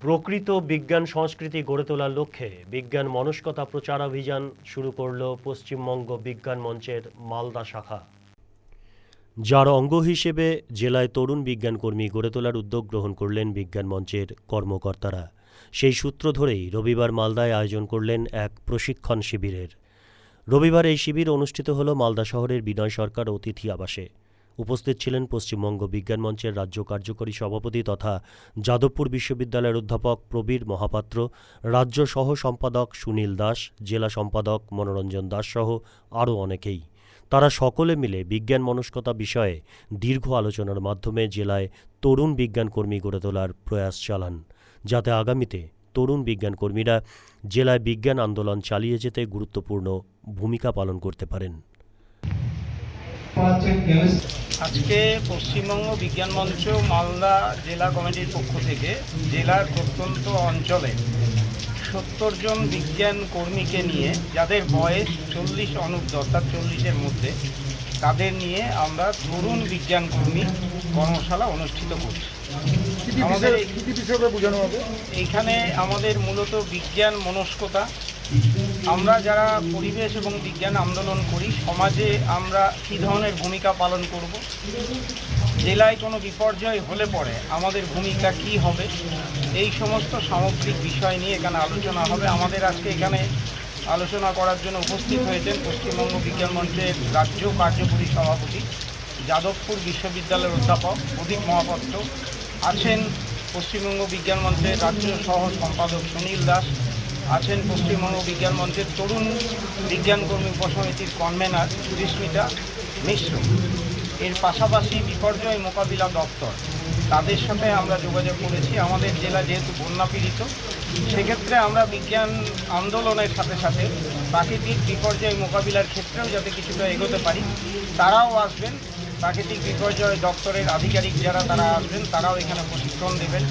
প্রকৃত বিজ্ঞান সংস্কৃতি গড়ে তোলার লক্ষ্যে বিজ্ঞান মনস্কতা প্রচারাভিযান শুরু করল পশ্চিমবঙ্গ বিজ্ঞান মঞ্চের মালদা শাখা। যার অঙ্গ হিসেবে জেলায় তরুণ বিজ্ঞান কর্মী গড়ে তোলার উদ্যোগ গ্রহণ করলেন বিজ্ঞান মঞ্চের কর্মকর্তারা। সেই সূত্র ধরেই রবিবার মালদায় আয়োজন করলেন এক প্রশিক্ষণ শিবিরের। রবিবার এই শিবির অনুষ্ঠিত হল মালদা শহরের বিনয় সরকার অতিথি আবাসে। উপস্থিত ছিলেন পশ্চিমবঙ্গ বিজ্ঞান মঞ্চের রাজ্য কার্যকরী সভাপতি তথা যাদবপুর বিশ্ববিদ্যালয়ের অধ্যাপক প্রবীর মহাপাত্র, রাজ্য সহ সম্পাদক সুনীল দাস, জেলা সম্পাদক মনোরঞ্জন দাস সহ আরও অনেকেই। তারা সকলে মিলে বিজ্ঞান মনস্কতা বিষয়ে দীর্ঘ আলোচনার মাধ্যমে জেলায় তরুণ বিজ্ঞান কর্মী গড়ে তোলার প্রয়াস চালান, যাতে আগামীতে তরুণ বিজ্ঞান কর্মীরা জেলায় বিজ্ঞান আন্দোলন চালিয়ে যেতে গুরুত্বপূর্ণ ভূমিকা পালন করতে পারেন। আজকে পশ্চিমবঙ্গ বিজ্ঞান মঞ্চ মালদা জেলা কমিটির পক্ষ থেকে জেলার প্রত্যন্ত অঞ্চলে সত্তর জন বিজ্ঞান কর্মীকে নিয়ে যাদের বয়স চল্লিশ অনূর্ধ্ব অর্থাৎ চল্লিশের মধ্যে তাদের নিয়ে আমরা তরুণ বিজ্ঞান কর্মী কর্মশালা অনুষ্ঠিত করছি। আমাদের এইখানে আমাদের মূলত বিজ্ঞান মনস্কতা আমরা যারা পরিবেশ এবং বিজ্ঞান আন্দোলন করি, সমাজে আমরা কী ধরনের ভূমিকা পালন করব? জেলায় কোনো বিপর্যয় হলে পরে আমাদের ভূমিকা কি হবে? এই সমস্ত সামগ্রিক বিষয় নিয়ে এখানে আলোচনা হবে। আমাদের আজকে এখানে আলোচনা করার জন্য উপস্থিত হয়েছেন পশ্চিমবঙ্গ বিজ্ঞান মঞ্চের রাজ্য কার্যকরী সভাপতি, যাদবপুর বিশ্ববিদ্যালয়ের অধ্যাপক প্রদীপ মহাপাত্র, আছেন পশ্চিমবঙ্গ বিজ্ঞান মঞ্চের রাজ্য সহ সম্পাদক সুনীল দাস আছেন পশ্চিমবঙ্গ বিজ্ঞান মঞ্চের তরুণ বিজ্ঞান কর্মী উপসমিতির কনভেনার সুস্মিতা মিশ্র। এর পাশাপাশি বিপর্যয় মোকাবিলা দপ্তর। তাদের সাথে আমরা যোগাযোগ করেছি। আমাদের জেলা যেহেতু বন্যা পীড়িত সেক্ষেত্রে আমরা বিজ্ঞান আন্দোলনের সাথে সাথে প্রাকৃতিক বিপর্যয় মোকাবিলার ক্ষেত্রেও যাতে কিছুটা এগোতে পারি তারাও আসবেন। প্রাকৃতিক বিপর্যয় দপ্তরের আধিকারিক যারা তারা আসবেন তারাও এখানে প্রশিক্ষণ দেবেন।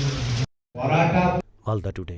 মালদা টুডে।